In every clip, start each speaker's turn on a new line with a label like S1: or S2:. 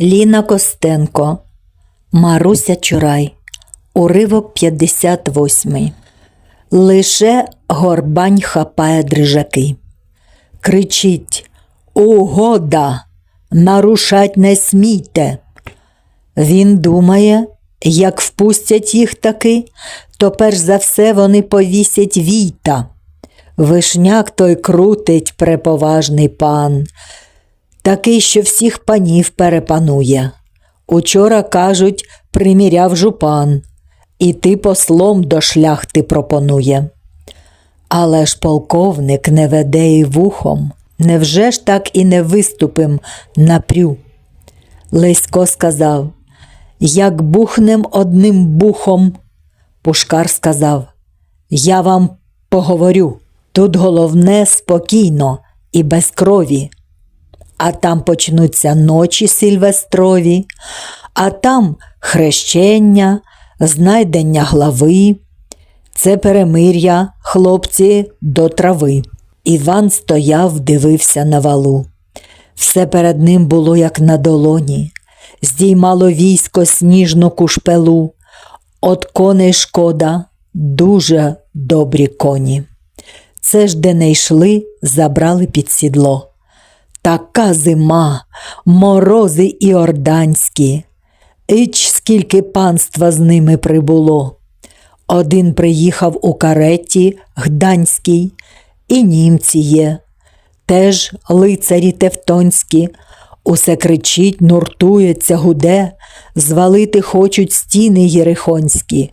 S1: Ліна Костенко, Маруся Чурай, уривок 58. Лише горбань хапає дрижаки. Кричить Угода! Нарушать не смійте. Він думає, як впустять їх таки, то перш за все вони повісять війта. Вишняк той крутить преповажний пан, такий, що всіх панів перепанує. Учора, кажуть, приміряв жупан, і ти послом до шляхти пропонує. Але ж полковник не веде і вухом, невже ж так і не виступим напрю? Лесько сказав, як бухнем одним бухом. Пушкар сказав, я вам поговорю. Тут головне спокійно і без крові. А там почнуться ночі сильвестрові, а там хрещення, знайдення глави. Це перемир'я, хлопці, до трави. Іван стояв, дивився на валу. Все перед ним було, як на долоні, здіймало військо сніжну кушпелу. От коней шкода, дуже добрі коні. Це ж де не йшли, забрали під сідло. Така зима, морози іорданські, Іч скільки панства з ними прибуло. Один приїхав у кареті гданській, і німці є, теж лицарі тевтонські, усе кричить, нуртується, гуде, звалити хочуть стіни єрихонські.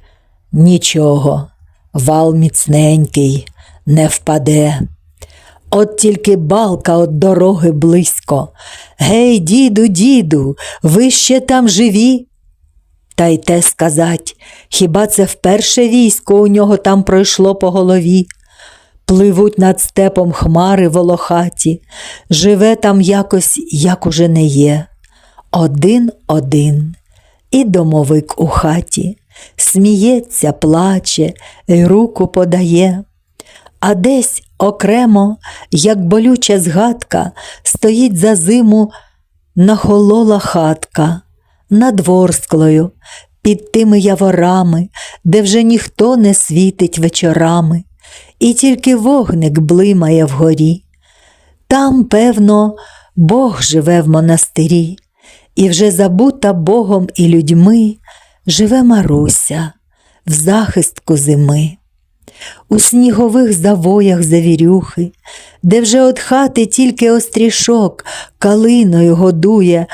S1: Нічого, вал міцненький, не впаде. От тільки балка от дороги близько. Гей, діду, діду, ви ще там живі? Та й те сказать, хіба це вперше військо у нього там пройшло по голові? Пливуть над степом хмари волохаті, живе там якось, як уже не є. Один один, і домовик у хаті, сміється, плаче, й руку подає. А десь окремо, як болюча згадка, стоїть за зиму нахолола хатка над ворсклою, під тими яворами, де вже ніхто не світить вечорами, і тільки вогник блимає вгорі. Там, певно, Бог живе в монастирі, і вже забута Богом і людьми живе Маруся в захистку зими. У снігових завоях завірюхи, де вже от хати тільки острішок калиною годує